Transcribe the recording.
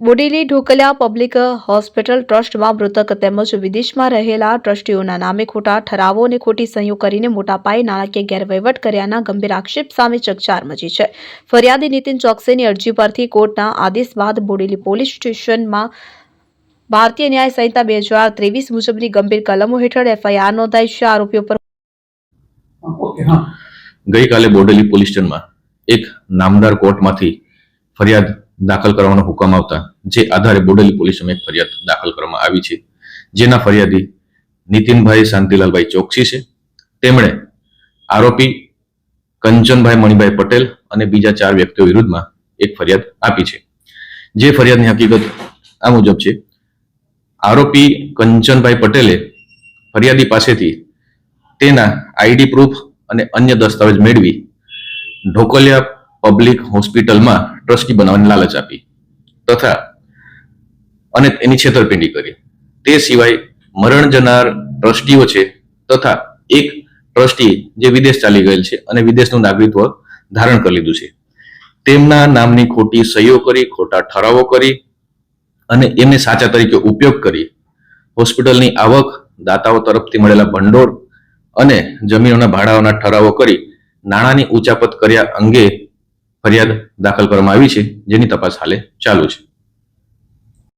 Bodeli Dhokaliya public hospital ટ્રસ્ટમાં મૃતક તેમજ વિદેશમાં રહેલા ટ્રસ્ટીઓના નામે ખોટા ઠરાવો અને ખોટી સહીઓ કરીને મોટા પાયે નાણાકીય ગેરવહીવટ કર્યાના ગંભીર આક્ષેપ સામે ચકચાર મચી છે. ફરિયાદી નીતિન ચોકસીની અરજી પરથી કોર્ટના આદેશ બાદ બોડેલી પોલીસ સ્ટેશનમાં ભારતીય ન્યાય સંહિતા બે હજાર ત્રેવીસ મુજબની ગંભીર કલમો હેઠળ એફઆઈઆર નોંધાઈ છે. આરોપીઓ પર ગઈકાલે બોડેલી પોલીસ સ્ટેશનમાં એક નામદાર કોર્ટમાંથી ફરિયાદ દાખલ કરવાનો હુકમ આવતા જે આધારે બોડેલી પોલીસ એક ફરિયાદ દાખલ કરવામાં આવી છે. જેના ફરિયાદી નીતિનભાઈ શાંતિલાલભાઈ ચોકસી છે. તેમણે આરોપી કંચનભાઈ મણિભાઈ પટેલ અને બીજા ચાર વ્યક્તિઓ વિરુદ્ધમાં એક ફરિયાદ આપી છે. જે ફરિયાદની હકીકત આ મુજબ છે. આરોપી કંચનભાઈ પટેલે ફરિયાદી પાસેથી તેના આઈડી પ્રૂફ અને અન્ય દસ્તાવેજ મેળવી ઢોકલિયા પબ્લિક હોસ્પિટલમાં ટ્રસ્ટી બનાવવાની લાલચ આપી. તથા અને એની છેતરપિંડી કરી. તે સિવાય મરણ જનાર ટ્રસ્ટીઓ છે તથા એક ટ્રસ્ટી જે વિદેશ ચાલી ગયેલ છે અને વિદેશનું નાગરિકત્વ ધારણ કરી લીધું છે. તેમના નામની ખોટી સહીઓ કરી, ખોટા ઠરાવો કરી અને એમને સાચા તરીકે ઉપયોગ કરી હોસ્પિટલની આવક, દાતાઓ તરફથી મળેલા ભંડોળ અને જમીનોના ભાડાઓના ઠરાવો કરી નાણાંની ઉચાપત કર્યા અંગે ફરિયાદ દાખલ કરવામાં આવી છે, જેની તપાસ હાલે ચાલુ છે.